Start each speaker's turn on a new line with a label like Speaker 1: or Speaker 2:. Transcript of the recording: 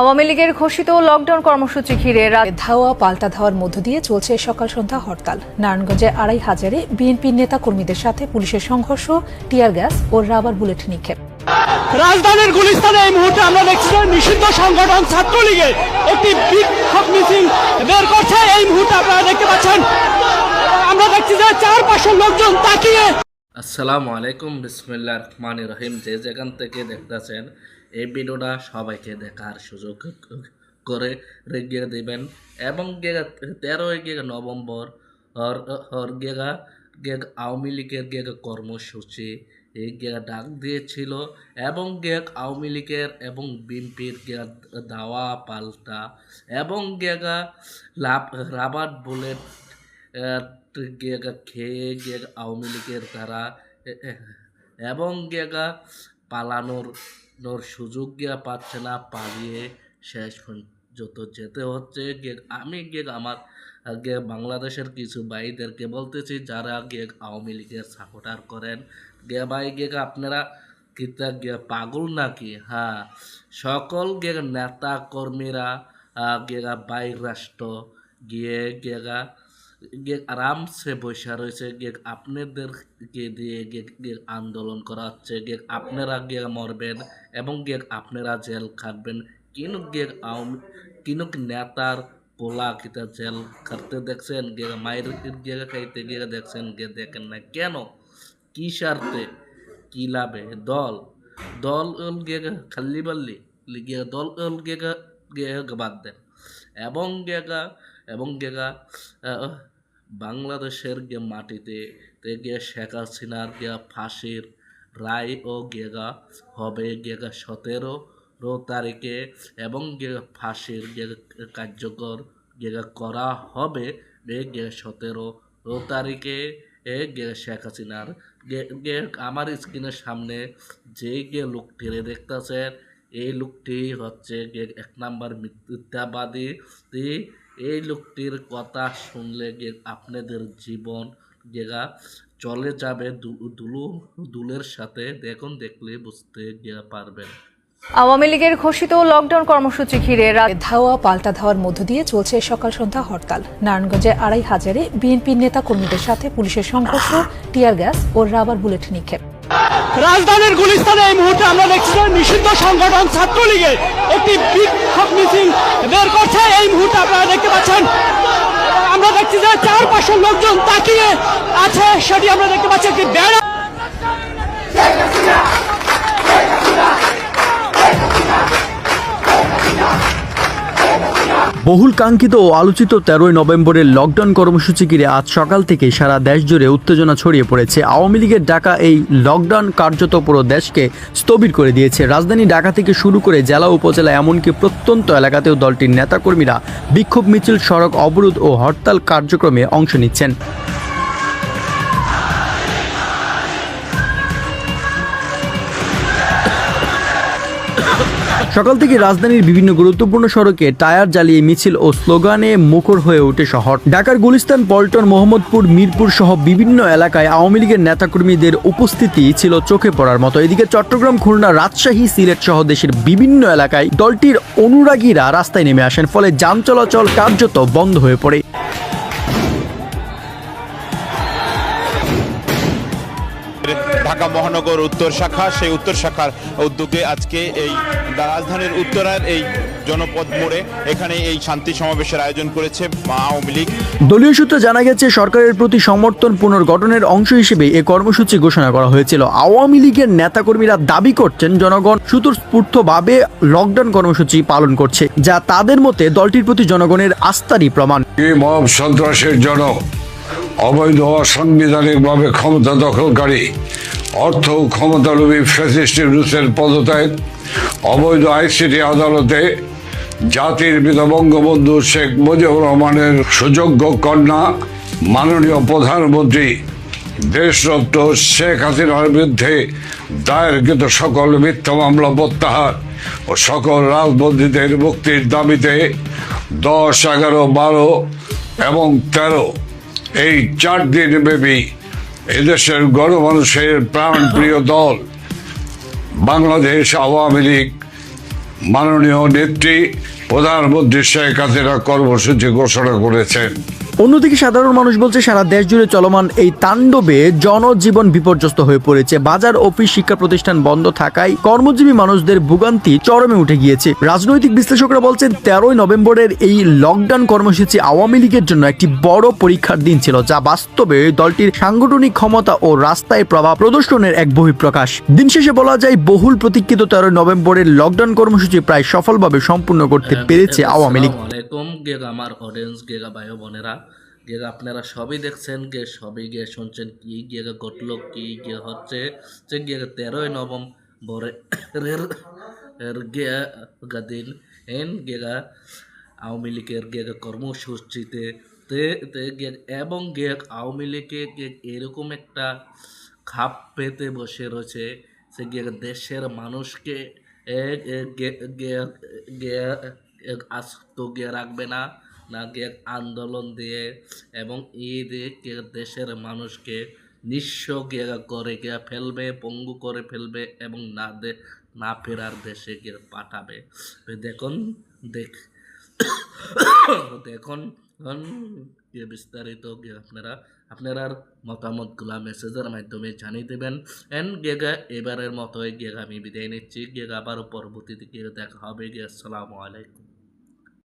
Speaker 1: আওয়ামী লীগের ঘোষিত লকডাউন কর্মসূচি ঘিরে
Speaker 2: ধাওয়া পাল্টা ধাওয়ার মধ্য দিয়ে চলছে সকাল সন্ধ্যা হরতাল। নারায়ণগঞ্জে আড়াই হাজারে বিএনপির নেতা কর্মীদের সাথে পুলিশের সংঘর্ষ টিয়ার গ্যাস ও রাবার বুলেট নিক্ষেপ।
Speaker 3: রাজধানীর গুলিস্তানে এই মুহূর্তে আমরা দেখছি যে নিষিদ্ধ সংগঠন ছাত্রলীগের একটি বিক্ষোভ মিছিল বের করছে। এই মুহূর্তে আপনারা দেখতে পাচ্ছেন আমরা দেখছি যে চার পাঁচশো লোকজন তাকিয়ে
Speaker 4: আসসালামু আলাইকুম বিসমিল্লাহ রহমান রহিম। যে যেখান থেকে দেখতেছেন এই ভিডিওটা সবাইকে দেখার সুযোগ করে রেখে দিবেন। এবং গেগা তেরোই গিয়ে নভেম্বর হর গেগা গেগ আওয়ামী লীগের গেগ কর্মসূচি এই গেগা ডাক দিয়েছিল। এবং গেগ আওয়ামী লীগের এবং বিএনপির গেগা দাওয়া পাল্টা। এবং গেগা লাভ রাবার বুলেট গেগা খেয়ে গেগ আওয়ামী লীগের দ্বারা এবং গেগা পালানোর সুযোগ গিয়া পাচ্ছে না, পালিয়ে শেষ পর্যন্ত যেতে হচ্ছে গে, আমি গে আমার, গে বাংলাদেশের কিছু ভাইদেরকে বলতেছি, যারা গে আওয়ামী লীগের সাপোর্টার করেন। গে ভাই গে, আপনারা কিতা পাগল নাকি? হ্যাঁ সকল গে নেতা কর্মীরা গেগা বাইর রাষ্ট্র গিয়ে গেগা গিয়ে আরামসে বসে রয়েছে, গিয়ে আপনাদেরকে দিয়ে গিয়ে গিয়ে আন্দোলন করা হচ্ছে, গিয়ে আপনারা গিয়ে মরবেন এবং গিয়ে আপনারা জেল খাটবেন। কিন্তু গিয়ে আওয়ামী, কিনুক নেতার পোলা কিতা জেল খাটতে দেখছেন, গিয়ে মায়ের গিয়ে খাইতে গিয়ে দেখছেন, গিয়ে দেখেন না কেন? কি স্বার্থে? কি লাভে? দল দল উল গিয়ে খাল্লি বাল্লি, গিয়ে দল উল গিয়ে গিয়ে বাদ দেন। এবং গেগা এবং গেগা বাংলাদেশের গে মাটিতে গিয়ে শেখ হাসিনার গিয়া ফাঁসির রায় ও গেগা হবে গেগা সতেরো রো তারিখে এবং ফাঁসির কার্যকর গেগা করা হবে গে সতেরো রো তারিখে এ গে শেখ হাসিনার গে আমার স্ক্রিনের সামনে যে গে লোকটিরে দেখতেছেন, এই লোকটি হচ্ছে গে এক নাম্বার মিথ্যাবাদী এই লোকটির কথা শুনলে গে আপনাদের জীবন গেগা চলে যাবে দু- দুলু দুলের সাথে। দেখুন দেখলে বুঝতে গিয়ে পারবেন।
Speaker 1: আওয়ামী লীগের ঘোষিত লকডাউন কর্মসূচি ঘিরে রা-
Speaker 2: ধাওয়া পাল্টা ধাওয়ার মধ্য দিয়ে চলছে সকাল সন্ধ্যা হরতাল। নারায়ণগঞ্জে আড়াই হাজারে বিএনপির নেতা কর্মীদের সাথে পুলিশের সংঘর্ষ টিয়ার গ্যাস ও রাবার বুলেট নিক্ষেপ।
Speaker 3: রাজধানীর গুলিস্তানে এই মুহূর্তে আমরা দেখছি যে নিষিদ্ধ সংগঠন ছাত্রলীগের একটি বিক্ষোভ মিছিল বের করছে। এই মুহূর্তে আপনারা দেখতে পাচ্ছেন, আমরা দেখছি যে চার পাঁচশো লোকজন তাকিয়ে আছে, সেটি আমরা দেখতে পাচ্ছি একটি ব্যানার।
Speaker 5: বহুল কাঙ্ক্ষিত ও আলোচিত তেরোই নভেম্বরের লকডাউন কর্মসূচি ঘিরে আজ সকাল থেকে সারা দেশ জুড়ে উত্তেজনা ছড়িয়ে পড়েছে। আওয়ামী লীগের ডাকা এই লকডাউন কার্যত পুরো দেশকে স্থবির করে দিয়েছে। রাজধানী ঢাকা থেকে শুরু করে জেলা, উপজেলা, এমনকি প্রত্যন্ত এলাকাতেও দলটির নেতাকর্মীরা বিক্ষোভ, মিছিল, সড়ক অবরোধ ও হরতাল কার্যক্রমে অংশ নিচ্ছেন। সকাল থেকে রাজধানীর বিভিন্ন গুরুত্বপূর্ণ সড়কে টায়ার জ্বালিয়ে মিছিল ও স্লোগানে মুখর হয়ে ওঠে শহর। ঢাকার গুলিস্তান, পল্টন, মোহাম্মদপুর, মিরপুর সহ বিভিন্ন এলাকায় আওয়ামী লীগের নেতাকর্মীদের উপস্থিতি ছিল চোখে পড়ার মতো। এদিকে চট্টগ্রাম, খুলনা, রাজশাহী, সিলেট সহ দেশের বিভিন্ন এলাকায় দলটির অনুরাগীরা রাস্তায় নেমে আসেন, ফলে যান চলাচল কার্যত বন্ধ হয়ে পড়ে।
Speaker 6: ঢাকা মহানগর উত্তর শাখা সেই উত্তর শাখার উদ্যোগে আজকে এই রাজধানীর উত্তরার এই জনপদ মোড়ে এখানে এই শান্তি সমাবেশের আয়োজন করেছে আওয়ামী লীগ।
Speaker 5: দলীয় সূত্রে জানা গেছে সরকারের প্রতি সমর্থন পুনর্গঠনের অংশ হিসেবে এ কর্মসূচি ঘোষণা করা হয়েছিল। আওয়ামী লীগের নেতাকর্মীরা দাবি করছেন জনগণ স্বতঃস্ফূর্তভাবে লকডাউন কর্মসূচি পালন করছে যা তাদের মতে দলটির প্রতি জনগণের আস্থারই প্রমাণ।
Speaker 7: সন্ত্রাসের জনক অবৈধ অসাংবিধানিকভাবে ক্ষমতা দখলকারী, অর্থ ক্ষমতালোভী ফ্যাসিস্ট রুসের পদত্যাগ, অবৈধ আইসিটি আদালতে জাতির পিতা বঙ্গবন্ধু শেখ মুজিবুর রহমানের সুযোগ্য কন্যা, মাননীয় প্রধানমন্ত্রী দেশরত্ন শেখ হাসিনার বিরুদ্ধে দায়েরকৃত সকল মিথ্যা মামলা প্রত্যাহার ও সকল রাজবন্দীদের মুক্তির দাবিতে দশ, এগারো, বারো এবং তেরো এই চার দিন ব্যাপী এদেশের গণমানুষের প্রাণপ্রিয় দল, বাংলাদেশ আওয়ামী লীগ, মাননীয় নেত্রী প্রধানমন্ত্রী শেখ হাসিনা কর্মসূচি ঘোষণা করেছেন।
Speaker 5: অন্যদিকে সাধারণ মানুষ বলছে, সারা দেশ জুড়ে চলমান এই তাণ্ডবে জনজীবন বিপর্যস্ত হয়ে পড়েছে। বাজার, অফিস, শিক্ষা প্রতিষ্ঠান বন্ধ থাকায় কর্মজীবী মানুষদের ভোগান্তি চরমে উঠে গিয়েছে। রাজনৈতিক বিশ্লেষকরা বলছেন, তেরোই নভেম্বরের এই লকডাউন কর্মসূচি আওয়ামী লীগের জন্য একটি বড় পরীক্ষার দিন ছিল, যা বাস্তবে দলটির সাংগঠনিক ক্ষমতা ও রাস্তায় প্রভাব প্রদর্শনের এক বহিঃপ্রকাশ। দিন শেষে বলা যায়, বহুল প্রতীক্ষিত তেরোই নভেম্বরের লকডাউন কর্মসূচি প্রায় সফলভাবে সম্পূর্ণ করতে পেরেছে আওয়ামী লীগ।
Speaker 4: আমার অডিয়েন্স গেগা ভাই বোনেরা। গেগ আপনারা সবই দেখছেন গে সবই গিয়ে শুনছেন কী গিয়ে ঘটলো, কী গিয়ে হচ্ছে। যে গিয়ে তেরোই নভেম্বরে এর গেগা দিন এন গেগা আওয়ামী লীগের গেগা কর্মসূচিতে, তে এবং গেগ আওয়ামী লীগে এরকম একটা খাপ পেতে বসে রয়েছে। সে গিয়ে দেশের মানুষকে আস্ত গিয়ে রাখবে না। না গিয়ে আন্দোলন দিয়ে এবং দিয়ে দেশের মানুষকে নিঃস্ব গিয়ে করে গিয়ে ফেলবে, পঙ্গু করে ফেলবে এবং না দে, না ফেরার দেশে গিয়ে পাঠাবে? দেখুন, দেখ, দেখুন বিস্তারিত আপনারা আপনারা মতামতগুলা মেসেজের মাধ্যমে জানিয়ে দেবেন। এন্ড গেগা এবারের মতো গিয়ে আমি বিদায় নিচ্ছি। গিয়ে আবার পরবর্তীতে গিয়ে দেখা হবে গিয়ে আসসালামু আলাইকুম।